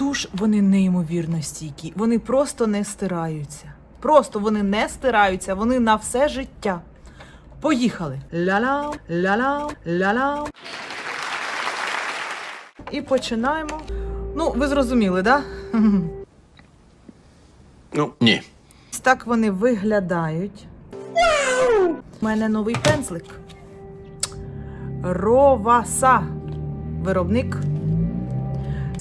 туш, вони неймовірно стійкі. Вони просто не стираються. Просто вони не стираються, вони на все життя. Поїхали. Ля-ля, ля-ля, ля-ля. І починаємо. Ну, ви зрозуміли, так? Да? Ну, ні. Так вони виглядають. У мене новий пензлик. Роваса. Виробник.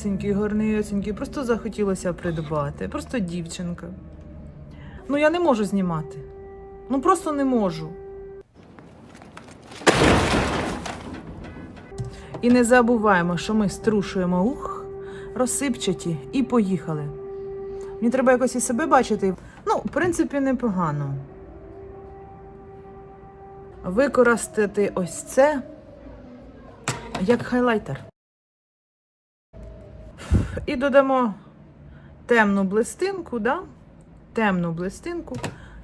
Цінький, гарнесенький. Просто захотілося придбати. Просто дівчинка. Ну, я не можу знімати. Ну просто не можу. І не забуваємо, що ми струшуємо ух, розсипчаті і поїхали. Мені треба якось і себе бачити. Ну, в принципі, непогано. Використати ось це як хайлайтер. І додамо темну блистинку, да? темну блистинку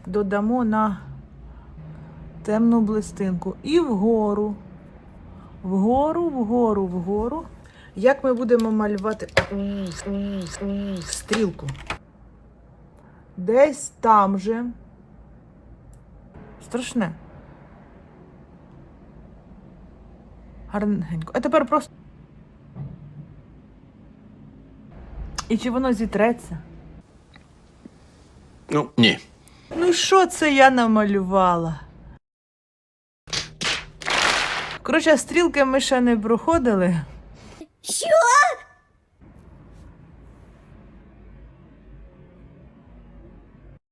додамо на темну блистинку. І вгору. Вгору, вгору, вгору. Як ми будемо малювати стрілку? Десь там же. Страшне. Гарненько. А тепер просто. І чи воно зітреться? Ну, ні. Ну, що це я намалювала? Коротше, стрілки ми ще не проходили. Що?